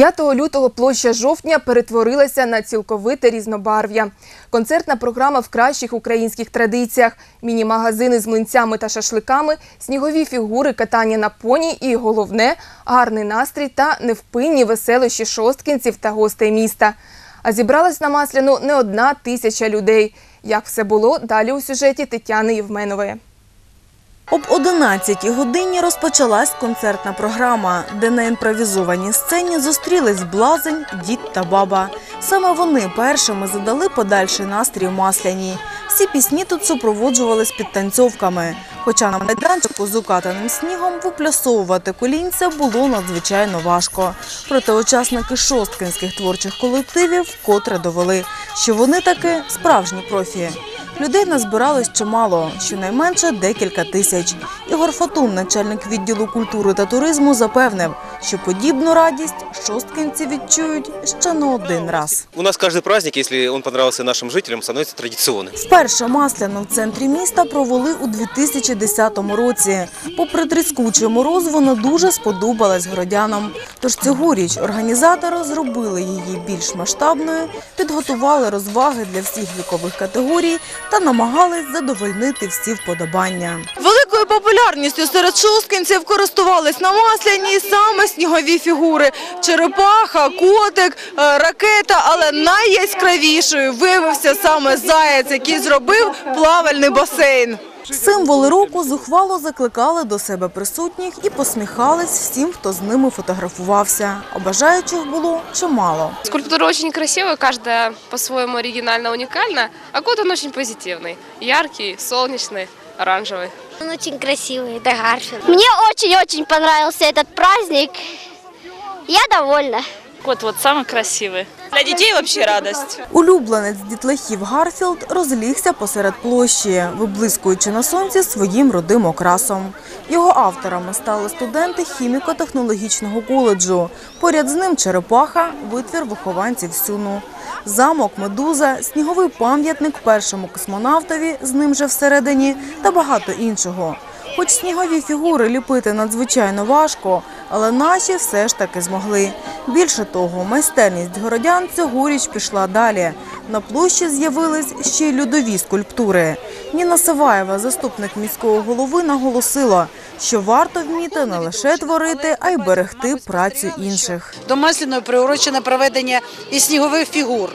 5 лютого площа жовтня перетворилася на цілковите різнобарв'я. Концертна програма в кращих українських традиціях, міні-магазини з млинцями та шашликами, снігові фігури, катання на поні і головне гарний настрій та невпинні веселощі шосткінців та гостей міста. А зібралась на масляну не одна тисяча людей. Як все було далі у сюжеті Тетяни Євменової. Об 11 годині розпочалась концертна програма, де на імпровізованій сцені зустрілись блазень, дід та баба. Саме вони першими задали подальший настрій у масляній. Всі пісні тут супроводжувались підтанцьовками. Хоча на майданчику з укатаним снігом виплясовувати колінця було надзвичайно важко. Проте учасники шосткинських творчих колективів вкотре довели, що вони таки справжні профі. Людей назбиралось чимало, щонайменше декілька тисяч. Ігор Фатун, начальник відділу культури та туризму, запевнив, що подібну радість шосткинці відчують ще не один раз. У нас каждый праздник, если он понравился нашим жителям, становится традиционным. Вперше масляну в центрі міста провели у 2010 році. Попри тріскучий мороз, вона дуже сподобалась городянам. Тож цьогоріч організатори зробили її більш масштабною, підготували розваги для всіх вікових категорій та намагались задовольнити всі вподобання. Великою популярністю серед шосткинців користувались на масляні саме снігові фігури: черепаха, котик, е, ракета, але найяскравішою виявився саме заяць, який зробив плавальний басейн. Символи року зухвало закликали до себе присутніх і посміхались всім, хто з ними фотографувався. А бажаючих було чимало. Скульптура очень красивая, каждая по-своему оригинально уникальна, а год он очень позитивный, яркий, солнечный, оранжевый. Он очень красивый, это Гарфилд. Мне очень-очень понравился этот праздник. Я довольна. Кот вот самый красивый. Для детей вообще радость. Улюбленець дітлахів Гарфілд розлігся посеред площі, виблискуючи на сонці своїм родим окрасом. Його авторами стали студенти хіміко-технологічного коледжу. Поряд з ним черепаха, витвір вихованців Сюну. Замок, медуза, сніговий пам'ятник першому космонавтові, з ним же всередині, та багато іншого. Хоч снігові фігури ліпити надзвичайно важко, але наші все ж таки змогли. Більше того, майстерність городян цьогоріч пішла далі. На площі з'явились ще й льодові скульптури. Ніна Саваєва, заступник міського голови, наголосила, що варто вміти не лише творити, а й берегти працю інших. До Масляної приурочене проведення і снігових фігур.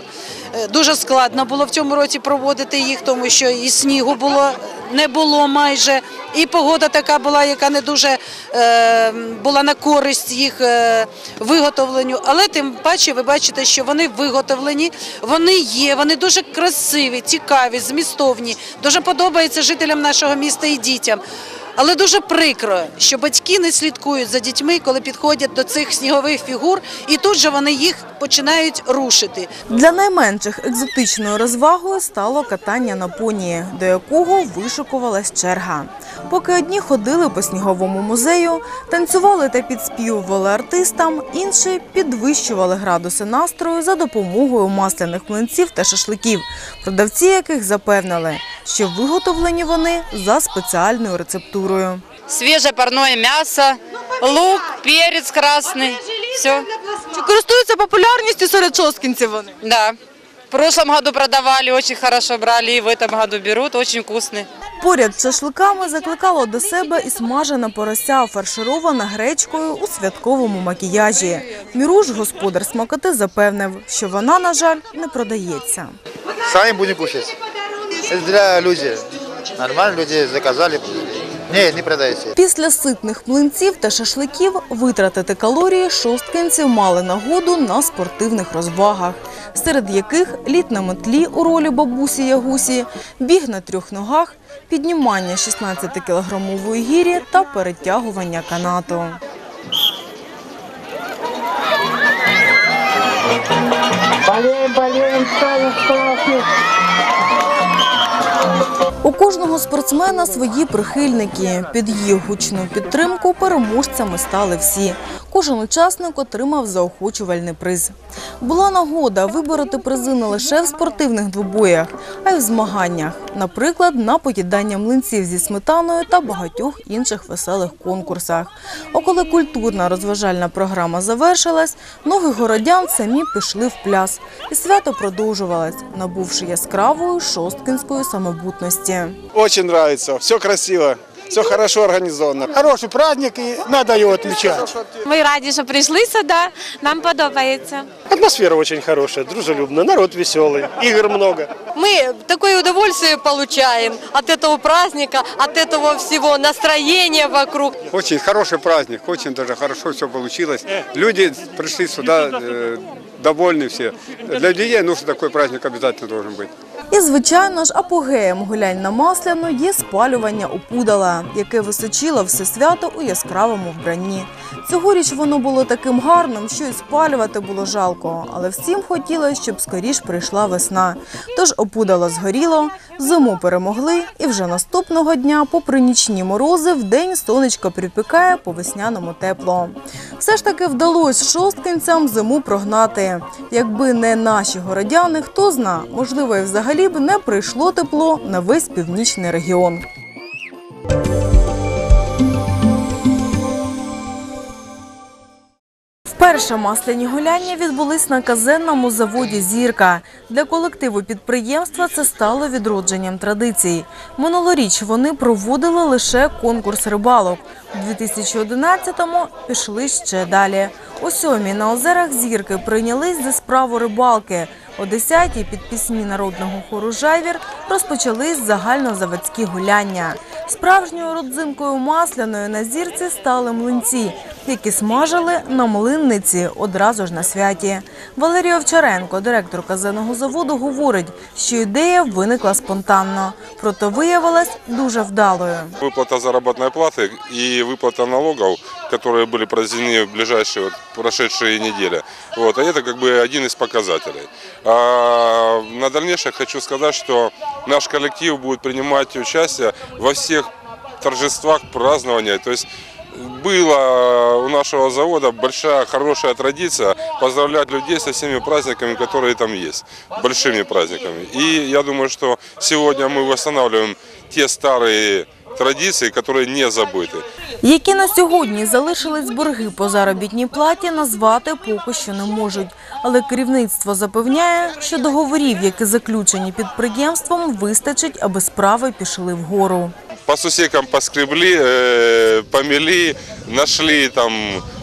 Е, Дуже складно було в цьому році проводити їх, тому що і снігу було не було майже, і погода така була, яка не дуже е, була на користь їх е, виготовленню. Але тим паче ви бачите, що вони виготовлені, вони є, вони дуже красиві, цікаві, змістовні. Дуже подобається жителям нашого міста і дітям. Але дуже прикро, що батьки не слідкують за дітьми, коли підходять до цих снігових фігур, і тут же вони їх починають рушити. Для найменших екзотичною розвагою стало катання на поні, до якого вишикувалась черга. Поки одні ходили по сніговому музею, танцювали та підспівували артистам, інші підвищували градуси настрою за допомогою масляних млинців та шашликів, продавці яких запевнили, що виготовлені вони за спеціальною рецептурою. Свежее парное мясо, лук, перец красный. Все. Чи користуються популярністю серед шосткінців вони? Да. В прошлом году продавали, очень хорошо брали, и в этом году берут, очень вкусный. Поряд з шашликами закликало до себе і смажена порося, фарширована гречкою у святковому макіяжі. Міруш, господар смакоти, запевнив, що вона, на жаль, не продається. Сами будем кушать. Это для людей. Нормально люди заказали. Не, не продается. Після ситних млинців та шашликів витратити калорії шосткинців мали нагоду на спортивних розвагах, серед яких літ на метлі у ролі бабусі Ягусі, біг на трьох ногах, піднімання 16-кілограмової гірі та перетягування канату. У кожного спортсмена свої прихильники. Під їх гучну підтримку переможцями стали всі. Кожен учасник отримав заохочувальний приз. Була нагода вибороти призи не лише в спортивних двобоях, а й в змаганнях, наприклад, на поїдання млинців зі сметаною та багатьох інших веселих конкурсах. А коли культурна розважальна програма завершилась, ноги городян самі пішли в пляс, і свято продовжувалось, набувши яскравої шосткинської самобутності. Очень нравится, все красиво, все хорошо организовано. Хороший праздник и надо его отмечать. Ми раді, що прийшли сюди. Нам подобається. Атмосфера очень хорошая, дружелюбная, народ веселый, игр много. Мы такое удовольствие получаем от этого праздника, от этого всего настроения вокруг. Очень хороший праздник, очень даже хорошо все получилось. Люди пришли сюда э, довольны все. Для людей нужен такой праздник обязательно должен быть. І, звичайно ж, апогеєм гулянь на Масляну є спалювання опудала, яке височило все свято у яскравому вбранні. Цьогоріч воно було таким гарним, що і спалювати було жалко, але всім хотілося, щоб скоріш прийшла весна. Тож опудало згоріло, зиму перемогли, і вже наступного дня, попри нічні морози, вдень сонечко припікає по весняному тепло. Все ж таки вдалося шосткинцям зиму прогнати. Якби не наші городяни, хто зна, можливо, і взагалі б не прийшло тепло на весь північний регіон. Вперше масляні гуляння відбулись на казенному заводі Зірка. Для колективу підприємства це стало відродженням традицій. Минулоріч вони проводили лише конкурс рибалок. У 2011-му пішли ще далі. О сьомій на озерах Зірки прийнялись за справу рибалки. О 10-й під пісні народного хору «Жайвір» розпочались загальнозаводські гуляння. Справжньою родзинкою масляної на зірці стали млинці, які смажили на млинниці одразу ж на святі. Валерій Овчаренко, директор казенного заводу, говорить, що ідея виникла спонтанно, проте виявилась дуже вдалою. Выплата заработной платы и выплата налогов, которые были произведены в ближайшие вот, прошедшие недели. Вот, а это как бы один из показателей. А на дальнейшее хочу сказать, что наш коллектив будет принимать участие во всех торжествах, празднованиях. То есть была у нашего завода большая, хорошая традиция поздравлять людей со всеми праздниками, которые там есть, большими праздниками. И я думаю, что сегодня мы восстанавливаем те старые традиции, которые не забыты. Які на сьогодні залишились борги по заробітній платі, назвати поки що не можуть. Але керівництво запевняє, що договорів, які заключені підприємством, вистачить, аби справи пішли вгору. По сусекам поскребли, э, помели, нашли там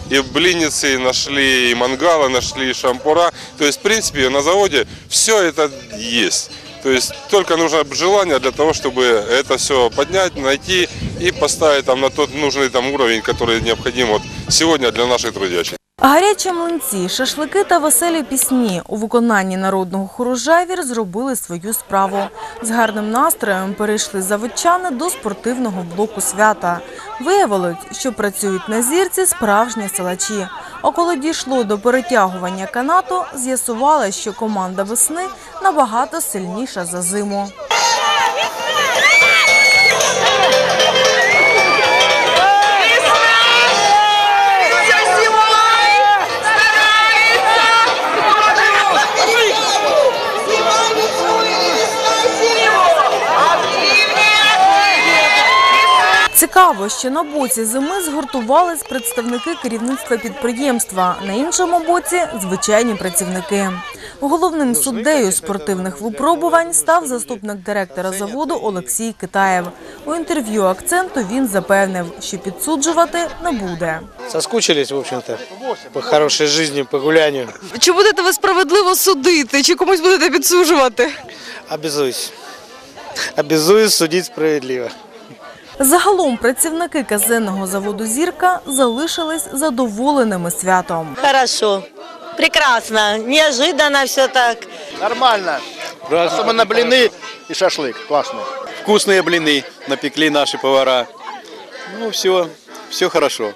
и блинницы, нашли и мангалы, нашли и шампура. То есть, в принципе, на заводе все это есть. То есть только нужно желание для того, чтобы это все поднять, найти и поставить там на тот нужный там уровень, который необходим вот сегодня для наших трудящих. Гарячі млинці, шашлики та веселі пісні у виконанні народного хору зробили свою справу. З гарним настроєм перейшли заводчани до спортивного блоку свята. Виявилось, що працюють на зірці справжні силачі. А коли дійшло до перетягування канату, з'ясувалося, що команда весни набагато сильніша за зиму. Цікаво, що на боці зими згуртувались представники керівництва підприємства, на іншому боці звичайні працівники. Головним суддею спортивних випробувань став заступник директора заводу Олексій Китаєв. У інтерв'ю акценту він запевнив, що підсуджувати не буде. Соскучились, в общем-то, по хорошей жизни, по гулянию. Чи будете ви справедливо судити, чи комусь будете підсуджувати? Обязуюсь. Обязуюсь судить справедливо. Загалом працівники казенного заводу Зірка залишились задоволеними святом. Хорошо. Прекрасно. Неожиданно все так. Нормально. Особенно блины и шашлык. Классно. Вкусные блины напекли наши повара. Ну, все, все хорошо.